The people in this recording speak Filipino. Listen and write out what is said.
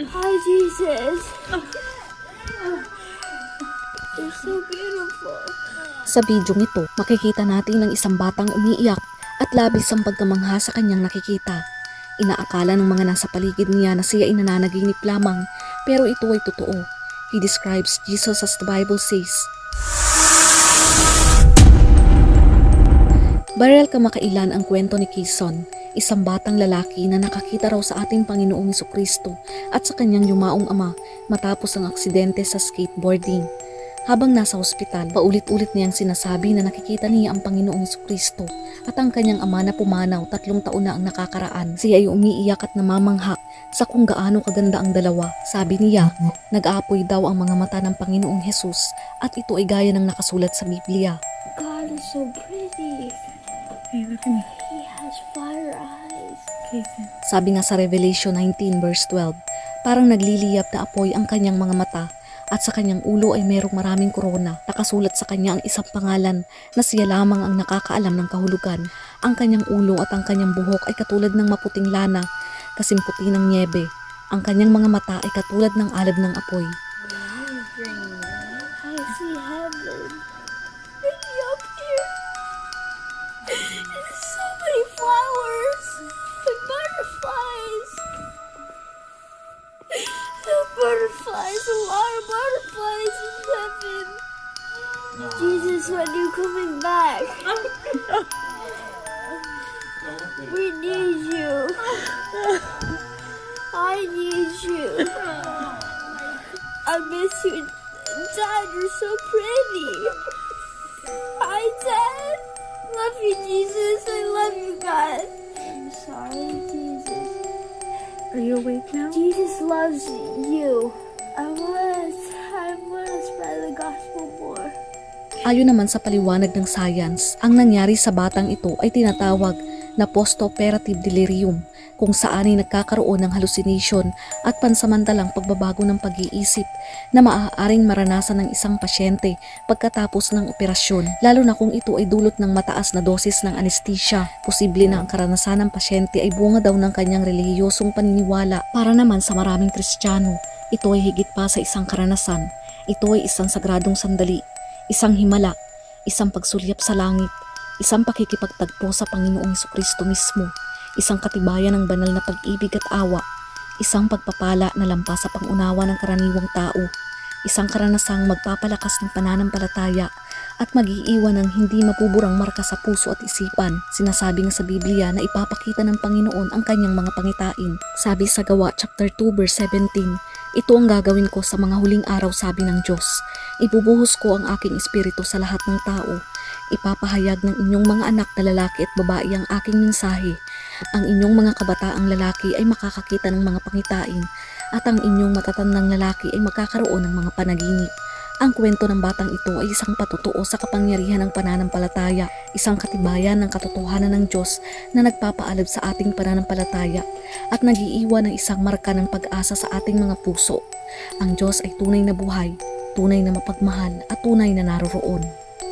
Hi, Jesus. You're so beautiful. Sa bidyong ito, makikita natin ng isang batang umiiyak at labis ang pagkamangha sa kanyang nakikita. Inaakala ng mga nasa paligid niya na siya ay nananaginip lamang, pero ito ay totoo. He describes Jesus as the Bible says. Barrel kamakailan ang kwento ni Kison, isang batang lalaki na nakakita raw sa ating Panginoong Kristo at sa kanyang yumaong ama matapos ang aksidente sa skateboarding. Habang nasa ospital, paulit-ulit niyang sinasabi na nakikita niya ang Panginoong Kristo at ang kanyang ama na pumanaw tatlong taon na ang nakakaraan. Siya ay umiiyak at namamangha sa kung gaano kaganda ang dalawa. Sabi niya, nag-aapoy daw ang mga mata ng Panginoong Hesus at ito ay gaya ng nakasulat sa Biblia. God is so pretty. Hey, look at me. Fire eyes. Kason. Sabi nga sa Revelation 19 verse 12, parang nagliliyab na apoy ang kanyang mga mata at sa kanyang ulo ay merong maraming korona. Nakasulat sa kanya ang isang pangalan na siya lamang ang nakakaalam ng kahulugan. Ang kanyang ulo at ang kanyang buhok ay katulad ng maputing lana, kasing puti ng niebe. Ang kanyang mga mata ay katulad ng alab ng apoy. Jesus, when you coming back? we need you. I need you. I miss you. Dad, you're so pretty. Hi, Dad. Love you, Jesus. I love you, God. I'm sorry, Jesus. Are you awake now? Jesus loves you. Ayon naman sa paliwanag ng science, ang nangyari sa batang ito ay tinatawag na post-operative delirium kung saan ay nagkakaroon ng hallucination at pansamantalang pagbabago ng pag-iisip na maaaring maranasan ng isang pasyente pagkatapos ng operasyon, lalo na kung ito ay dulot ng mataas na dosis ng anesthesia. Posible na ang karanasan ng pasyente ay bunga daw ng kanyang relihiyosong paniniwala. Para naman sa maraming Kristiyano, ito ay higit pa sa isang karanasan. Ito ay isang sagradong sandali isang himala, isang pagsulyap sa langit, isang pakikipagtagpo sa Panginoong Kristo mismo, isang katibayan ng banal na pag-ibig at awa, isang pagpapala na lampas sa pangunawa ng karaniwang tao, isang karanasang magpapalakas ng pananampalataya at mag-iiwan ng hindi mapuburang marka sa puso at isipan. Sinasabi nga sa Biblia na ipapakita ng Panginoon ang kanyang mga pangitain. Sabi sa Gawa chapter 2 verse 17, ito ang gagawin ko sa mga huling araw sabi ng Diyos. Ibubuhos ko ang aking espiritu sa lahat ng tao. Ipapahayag ng inyong mga anak na lalaki at babae ang aking mensahe. Ang inyong mga kabataang lalaki ay makakakita ng mga pangitain at ang inyong matatandang lalaki ay magkakaroon ng mga panaginip. Ang kwento ng batang ito ay isang patutuo sa kapangyarihan ng pananampalataya, isang katibayan ng katotohanan ng Diyos na nagpapaalab sa ating pananampalataya at nagiiwan ng isang marka ng pag-asa sa ating mga puso. Ang Diyos ay tunay na buhay, tunay na mapagmahal at tunay na naroroon.